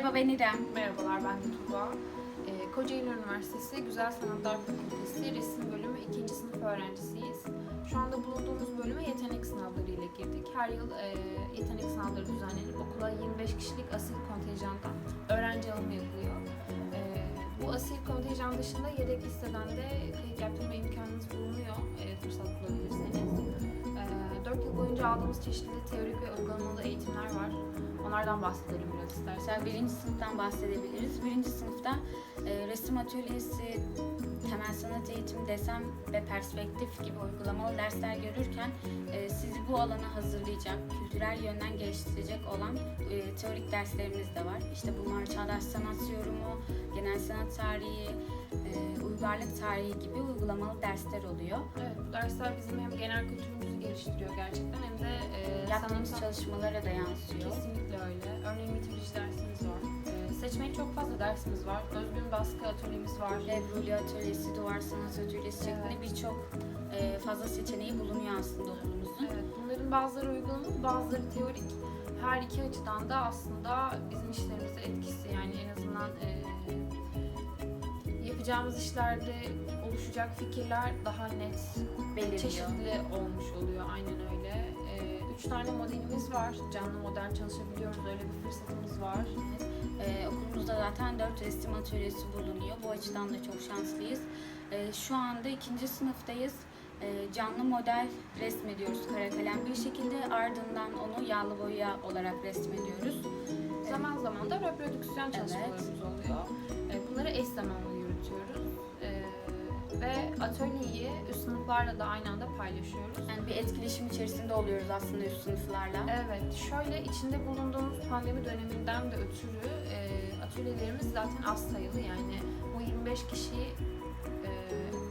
Merhaba ben İrem. Merhabalar ben de Tuğba. Ee, Kocaeli Üniversitesi Güzel Sanatlar Fakültesi Resim Bölümü 2. sınıf öğrencisiyiz. Şu anda bulunduğumuz bölüme yetenek sınavları ile girdik. Her yıl e, yetenek sınavları düzenlenip okula 25 kişilik asil kontenjandan öğrenci alımı yapılıyor. E, bu asil kontenjan dışında yedek listeden de kayıt yaptırma imkanınız bulunuyor e, fırsat bulabilirseniz. E, 4 yıl boyunca aldığımız çeşitli teorik ve uygulamalı eğitimler var. Onlardan bahsedelim biraz istersen. Birinci sınıftan bahsedebiliriz. Birinci sınıfta e, resim atölyesi, temel sanat eğitimi, desen ve perspektif gibi uygulamalı dersler görürken e, bu alana hazırlayacak, kültürel yönden geliştirecek olan e, teorik derslerimiz de var. İşte bunlar çağdaş sanat yorumu, genel sanat tarihi, e, uygarlık tarihi gibi uygulamalı dersler oluyor. Evet, bu dersler bizim hem genel kültürümüzü geliştiriyor gerçekten hem de e, Yaptığımız sanatsal- çalışmalara da yansıyor. Kesinlikle öyle. Örneğin mitoloji dersimiz var. E, seçmeli çok fazla dersimiz var. Özgün baskı atölyemiz var. Levruli atölyesi, duvar sanat atölyesi şeklinde Evet. birçok e, fazla seçeneği bulunuyor aslında okulumuzun. Evet, bunların bazıları uygulamalı, bazıları teorik. Her iki açıdan da aslında bizim işlerimize etkisi yani en azından e, yapacağımız işlerde oluşacak fikirler daha net, Belirliyor. çeşitli olmuş oluyor aynen öyle. E, üç tane modelimiz var. Canlı model çalışabiliyoruz. Öyle bir fırsatımız var. E, okulumuzda zaten dört resim atölyesi bulunuyor. Bu açıdan da çok şanslıyız. E, şu anda ikinci sınıftayız. E, canlı model resmediyoruz kara kalem bir şekilde. Ardından onu yağlı boya olarak resmediyoruz. Zaman zaman da reprodüksiyon çalışmalarımız oluyor. E, Bunları eş zamanlı yürütüyoruz. Ve atölyeyi üst sınıflarla da aynı anda paylaşıyoruz. Yani bir etkileşim içerisinde oluyoruz aslında üst sınıflarla. Evet, şöyle içinde bulunduğumuz pandemi döneminden de ötürü e, atölyelerimiz zaten az sayılı yani bu 25 kişi e,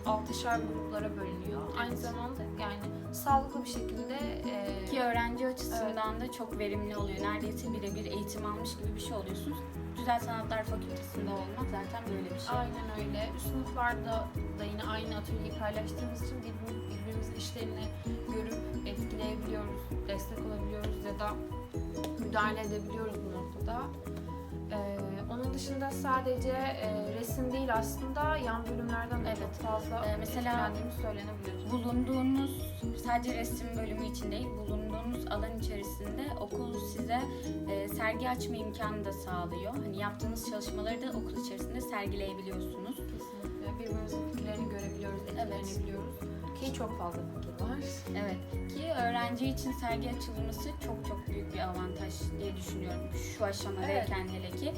altışar gruplara bölünüyor. Aynı Evet. zamanda yani sağlıklı bir şekilde e, Ki öğrenci açısından da çok verimli oluyor. Neredeyse birebir eğitim almış gibi bir şey oluyorsunuz. Güzel Sanatlar Fakültesinde olmak zaten böyle bir şey. Aynen öyle. Üst sınıflarda da yine aynı atölyeyi paylaştığımız için birbirimiz, birbirimizin işlerini görüp etkileyebiliyoruz, destek olabiliyoruz ya da müdahale edebiliyoruz bu noktada. Onun dışında sadece e, resim değil aslında yan bölümlerden de Evet. çok fazla Ee, mesela- söylenebilir. Bulunduğunuz sadece resim bölümü için değil, bulunduğunuz alan içerisinde okul size e, sergi açma imkanı da sağlıyor. Hani yaptığınız çalışmaları da okul içerisinde sergileyebiliyorsunuz. Kesinlikle birbirimizin fikirlerini görebiliyoruz, Evet. etkilenebiliyoruz. Ki çok fazla fikir var. Evet ki öğrenci için sergi açılması çok çok büyük bir avantaj diye düşünüyorum şu aşamadayken hele ki.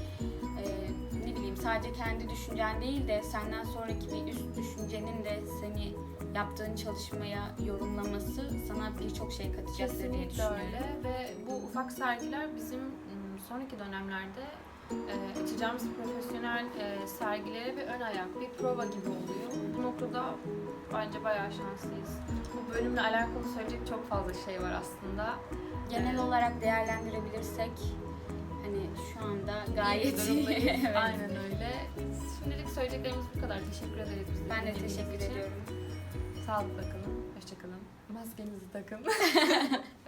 Ee, ne bileyim sadece kendi düşüncen değil de senden sonraki bir üst düşüncenin de seni yaptığın çalışmaya yorumlaması sana birçok şey katacaktır diye düşünüyorum. öyle ve bu ufak sergiler bizim sonraki dönemlerde e, açacağımız profesyonel e, sergilere bir ön ayak, bir prova gibi oluyor. Bu noktada bence bayağı şanslıyız. Bu bölümle alakalı söyleyecek çok fazla şey var aslında. Genel Evet. olarak değerlendirebilirsek hani şu anda gayet iyi. evet. Aynen öyle. Şimdilik söyleyeceklerimiz bu kadar. Teşekkür ederiz bizi Ben de teşekkür için. ediyorum. Sağlıkla kalın, hoşça kalın. Maskenizi takın.